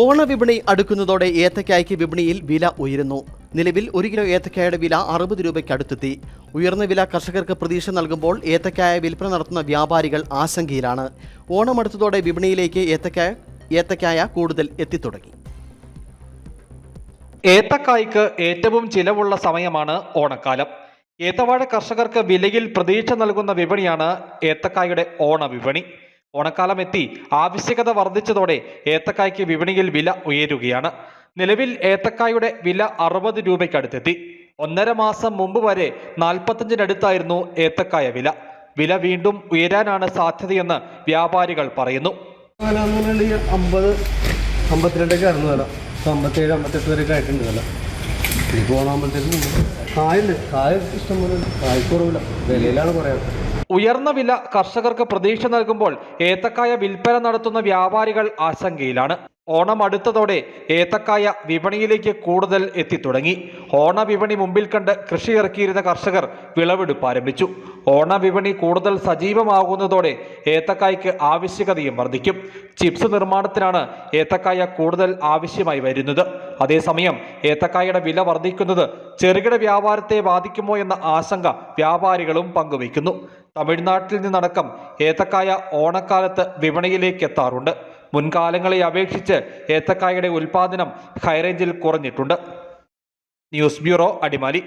ഓണവിപണി അടുക്കുന്നതോടെ ഏത്തക്കായ്ക്ക് വിപണിയിൽ വില ഉയരുന്നു. നിലവിൽ ഒരു കിലോ ഏത്തക്കായുടെ വില അറുപത് രൂപയ്ക്ക് അടുത്തെത്തി. ഉയർന്ന വില കർഷകർക്ക് പ്രതീക്ഷ നൽകുമ്പോൾ ഏത്തക്കായ വിൽപ്പന നടത്തുന്ന വ്യാപാരികൾ ആശങ്കയിലാണ്. ഓണമടുത്തതോടെ വിപണിയിലേക്ക് ഏത്തക്കായ ഏത്തക്കായ കൂടുതൽ എത്തിത്തുടങ്ങി. ഏത്തക്കായ്ക്ക് ഏറ്റവും ചിലവുള്ള സമയമാണ് ഓണക്കാലം. ഏത്തവാഴ കർഷകർക്ക് വിലയിൽ പ്രതീക്ഷ നൽകുന്ന വിപണിയാണ് ഏത്തക്കായുടെ ഓണവിപണി. ഓണക്കാലം എത്തി ആവശ്യകത വർദ്ധിച്ചതോടെ ഏത്തക്കായ്ക്ക് വിപണിയിൽ വില ഉയരുകയാണ്. നിലവിൽ ഏത്തക്കായുടെ വില അറുപത് രൂപയ്ക്കടുത്തെത്തി. ഒന്നര മാസം മുമ്പ് വരെ നാൽപ്പത്തഞ്ചിനടുത്തായിരുന്നു ഏത്തക്കായ വില. വില വീണ്ടും ഉയരാനാണ് സാധ്യതയെന്ന് വ്യാപാരികൾ പറയുന്നു. ഇപ്പോൾ ഓണാകുമ്പോഴത്തേക്കും കായുണ്ട് കായ ഇഷ്ടംപോലെ. കായ്ക്കുറവില്ല വിലയിലാണ് പറയാം ഉയർന്ന വില കർഷകർക്ക് പ്രതീക്ഷ നൽകുമ്പോൾ ഏത്തക്കായ വിൽപ്പന നടത്തുന്ന വ്യാപാരികൾ ആശങ്കയിലാണ്. ഓണം അടുത്തതോടെ ഏത്തക്കായ വിപണിയിലേക്ക് കൂടുതൽ എത്തിത്തുടങ്ങി. ഓണ വിപണി മുമ്പിൽ കണ്ട് കൃഷി ഇറക്കിയിരുന്ന കർഷകർ വിളവെടുപ്പ് ആരംഭിച്ചു. ഓണ വിപണി കൂടുതൽ സജീവമാകുന്നതോടെ ഏത്തക്കായ്ക്ക് ആവശ്യകതയും വർദ്ധിക്കും. ചിപ്സ് നിർമ്മാണത്തിനാണ് ഏത്തക്കായ കൂടുതൽ ആവശ്യമായി വരുന്നത്. അതേസമയം ഏത്തക്കായയുടെ വില വർദ്ധിക്കുന്നത് ചെറുകിട വ്യാപാരത്തെ ബാധിക്കുമോ എന്ന ആശങ്ക വ്യാപാരികളും പങ്കുവയ്ക്കുന്നു. തമിഴ്നാട്ടിൽ നിന്നടക്കം ഏത്തക്കായ ഓണക്കാലത്ത് വിപണിയിലേക്ക് എത്താറുണ്ട് മുൻകാലങ്ങളെ അപേക്ഷിച്ച് ഏത്തക്കായയുടെ ഉൽപാദനം ഹൈറേഞ്ചിൽ കുറഞ്ഞിട്ടുണ്ട്. News bureau Adimali.